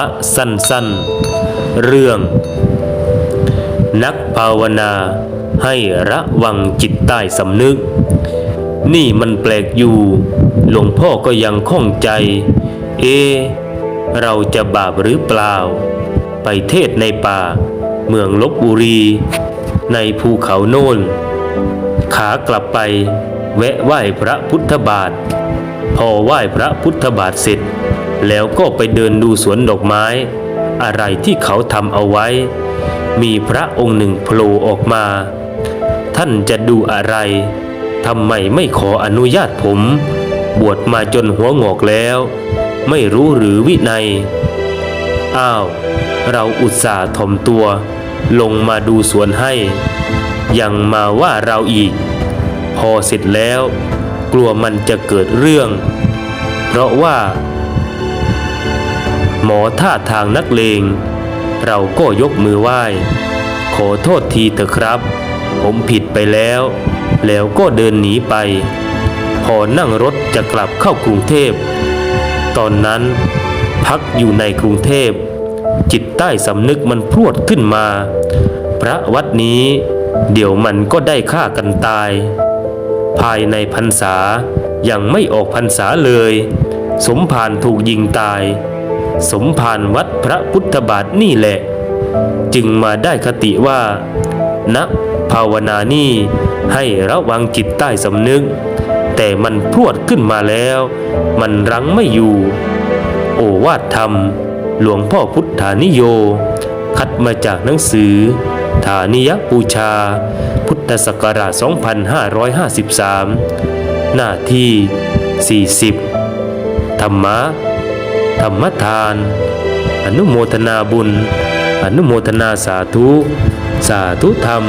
ะสั้นๆ เรื่อง นักภาวนาให้ระวังจิตใต้สำนึก นี่มันแปลกอยู่ หลวงพ่อก็ยังข้องใจ เอ เราจะบาปหรือเปล่า ไปเทศในป่า เมืองลบบุรี ในภูเขาโน่น ขากลับไปแวะไหว้พระพุทธบาท พอไหว้พระพุทธบาทเสร็จ แล้วก็ไปเดินดูสวนดอกไม้ อะไรที่เขาทำเอาไว้ มีพระองค์หนึ่งโผล่ออกมา ท่านจะดูอะไรทำไมไม่ขออนุญาตผม บวชมาจนหัวงอกแล้ว ไม่รู้หรือวินัย อ้าว เราอุตส่าห์ถ่อมตัว ลงมาดูสวนให้ ยังมาว่าเราอีก พอเสร็จแล้ว กลัวมันจะเกิดเรื่อง เพราะว่า หมอท่าทางนักเลง เราก็ยกมือไหว้ ขอโทษทีเถอะครับ ผมผิดไปแล้ว แล้วก็เดินหนีไป พอนั่งรถจะกลับเข้ากรุงเทพ ตอนนั้นพักอยู่ในกรุงเทพ จิตใต้สำนึกมันพรวดขึ้นมา พระวัดนี้เดี๋ยวมันก็ได้ฆ่ากันตาย ภายในพรรษายังไม่ออกพรรษาเลย สมภารถูกยิงตาย สมภารวัดพระพุทธบาทนี่แหละ จึงมาได้คติว่านะภาวนานี่ให้ระวังจิตใต้สำนึก แต่มันพรวดขึ้นมาแล้ว มันรั้งไม่อยู่ โอวาทธรรม หลวงพ่อพุทธานิโย คัดมาจากหนังสือ ฐานิยปูชา พุทธศักราช 2553 หน้าที่ 40 ธรรมะ ธรรมทาน อนุโมทนาบุญ อนุโมทนาสาธุ สาธุธรรม